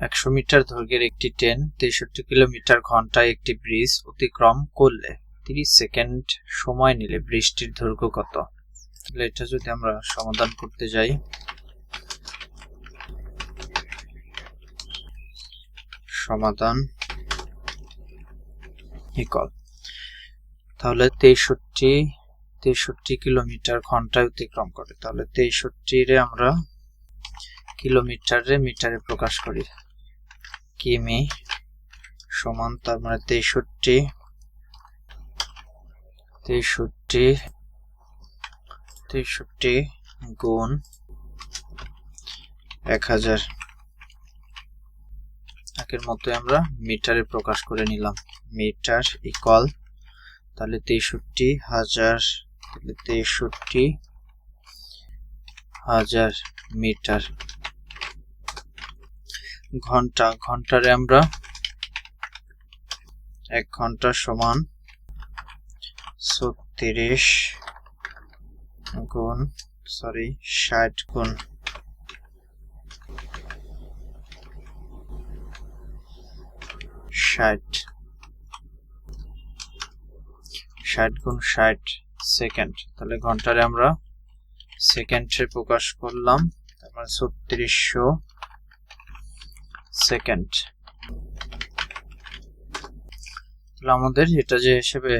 একশো মিটার দৈর্ঘ্যের একটি ট্রেন তেষট্টি কিলোমিটার ঘন্টায় একটি ব্রিজ অতিক্রম করলে তিরিশ সেকেন্ড সময় নিলে ব্রিজটির দৈর্ঘ্য কত? তাহলে এটা যদি আমরা সমাধান করতে যাই। সমাধান তাহলে তেষট্টি তেষট্টি কিলোমিটার ঘন্টায় অতিক্রম করে। তাহলে তেষট্টিরে আমরা কিলোমিটারে মিটারে প্রকাশ করি। কিমি সমান তার মানে তেষট্টি। তেষট্টি। তেষট্টি গুণ এক হাজার। আগের মতো আমরা মিটারে প্রকাশ করে নিলাম। মিটার ইকুয়াল তাহলে তেষট্টি হাজার তেষট্টি হাজার মিটার। ঘণ্টা, ঘন্টারে আমরা এক ঘণ্টা সমান ছত্রিশ গুণ সরি ষাট গুণ। ষাট। ষাট গুণ ষাট সেকেন্ড। তাহলে ঘন্টারে আমরা সেকেন্ডে প্রকাশ করলাম। তারপরে ছত্রিশশো সেকেন্ড তাহলে আমাদের এটা যে হিসেবে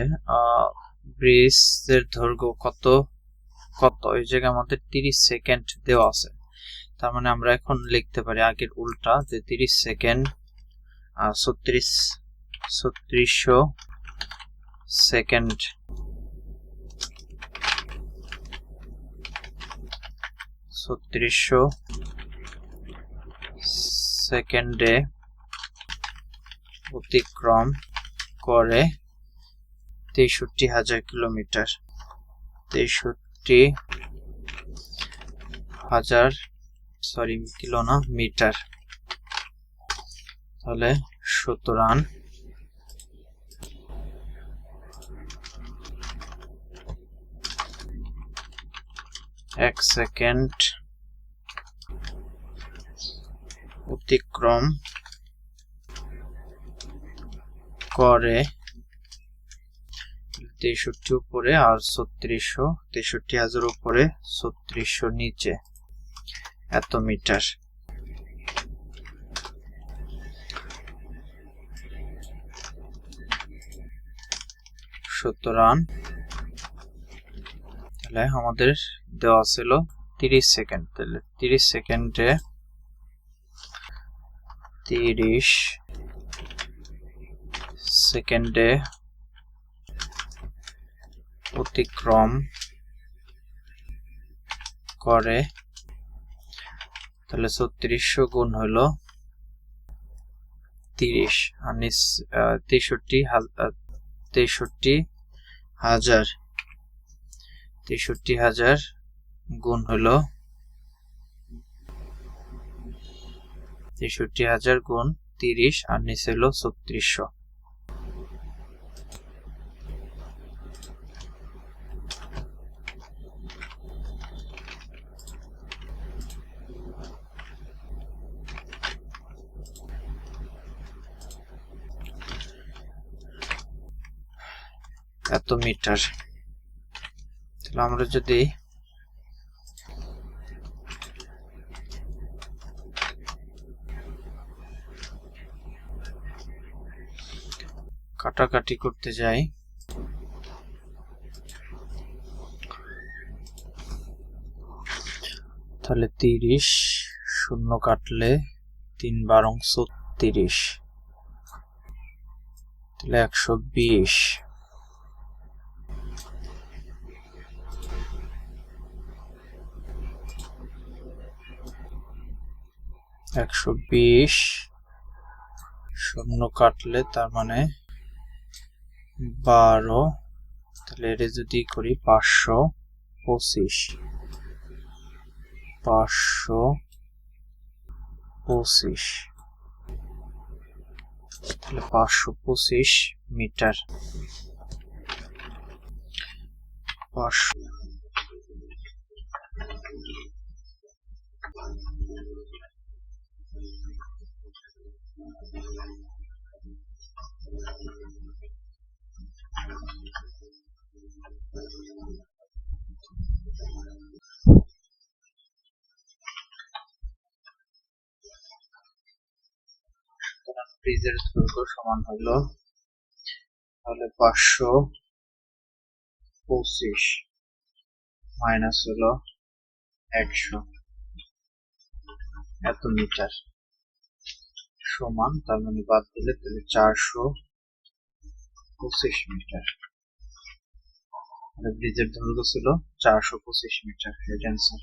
ব্রিজের দৈর্ঘ্য কত? কত? এই জায়গায় আমাদের তিরিশ সেকেন্ড দেওয়া আছে। তার মানে আমরা এখন লিখতে পারি আগের উল্টা যে তিরিশ সেকেন্ড ছত্রিশ, ছত্রিশশো সেকেন্ড ছত্রিশশো সেকেন্ডে অতিক্রম করে তেষট্টি হাজার কিলোমিটার। তেষট্টি হাজার সরি কিলো না, মিটার। তাহলে সুতরাং এক সেকেন্ড। অতিক্রম করে তেষট্টি উপরে আর ছত্রিশশো, তেষট্টি হাজার উপরে, ছত্রিশশো নিচে এত মিটার। সুতরাং তাহলে আমাদের দেওয়া ছিল তিরিশ সেকেন্ড। তাহলে তিরিশ সেকেন্ডে তিরিশ। সেকেন্ডে অতিক্রম করে। তাহলে ছত্রিশশো গুণ হলো তিরিশ। আর তেষট্টি তেষট্টি হাজার। তেষট্টি হাজার গুণ হলো তেষট্টি হাজার গুণ তিরিশ আর নিচে হলো ছত্রিশশো। এত মিটার। তাহলে আমরা যদি কাটাকাটি করতে যাই। তাহলে তিরিশ, শূন্য কাটলে তিন বারং ছত্রিশ তাহলে একশো বিশ। একশো বিশ, শূন্য কাটলে তার মানে বারো। তাহলে এটা যদি করি পাঁচশো পঁচিশ। পাঁচশো পঁচিশ। তাহলে পাঁচশো পঁচিশ মিটার। পাঁচশো ব্রিজের দৈর্ঘ্য সমান হলো তাহলে পাঁচশো পঁচিশ মাইনাস হলো একশো এত মিটার সমান, তার মানে বাদ দিলে তাহলে চারশো পঁচিশ মিটার। ব্রিজের দৈর্ঘ্য ছিল চারশো পঁচিশ মিটার অ্যান্সার